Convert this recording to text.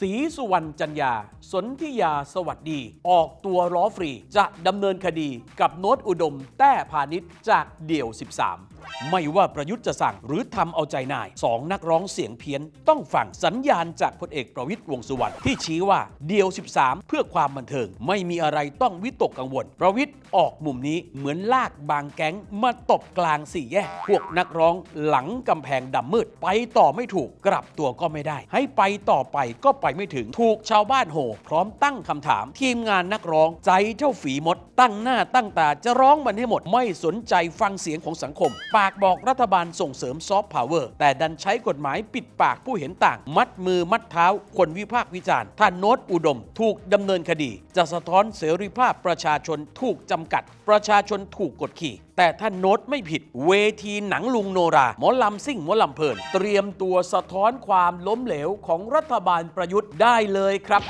ศรีสุวรรณจันยา สนธิยาสวัสดี ออกตัวล้อฟรี จะดำเนินคดีกับโน้ตอุดม แต้พาณิชย์จากเดี่ยว 13 ไม่ว่าประยุทธ์จะสั่งหรือทำเอาใจนายสองนักร้องเสียงเพี้ยน ต้องฟังสัญญาณจากพลเอกประวิตยวงสุวรรณที่ชี้ว่าเดี่ยว 13 เพื่อความบันเทิง ไม่มีอะไรต้องวิตกกังวล ประวิตยออกมุมนี้เหมือนลากบางแก๊งมาตบกลางสี่แยก พวกนักร้องหลังกำแพงดำมืด ไปต่อไม่ถูกกลับตัวก็ไม่ได้ ให้ไปต่อไปก็ไปไม่ถึง ถูกชาวบ้านโห่พร้อมตั้งคำถาม ทีมงานนักร้องใจเท่าฝีมด ตั้งหน้าตั้งตาจะร้องมันให้หมด ไม่สนใจฟังเสียงของสังคม ปากบอกรัฐบาลส่งเสริมซอฟต์พาวเวอร์แต่ดันใช้กฎหมายปิดปากผู้เห็นต่าง มัดมือมัดเท้า คนวิพากษ์วิจารณ์ท่านโน้ตอุดม ถูกดำเนินคดี จะสะท้อนเสรีภาพประชาชนถูกจำกัด ประชาชนถูกกดขี่แต่ถ้านโน้ตไม่ผิด เวทีหนังลุงโนราหมอลำซิ่งหมอลำเพลิน เตรียมตัวสะท้อนความล้มเหลวของรัฐบาลประยุทธ์ได้เลยครับ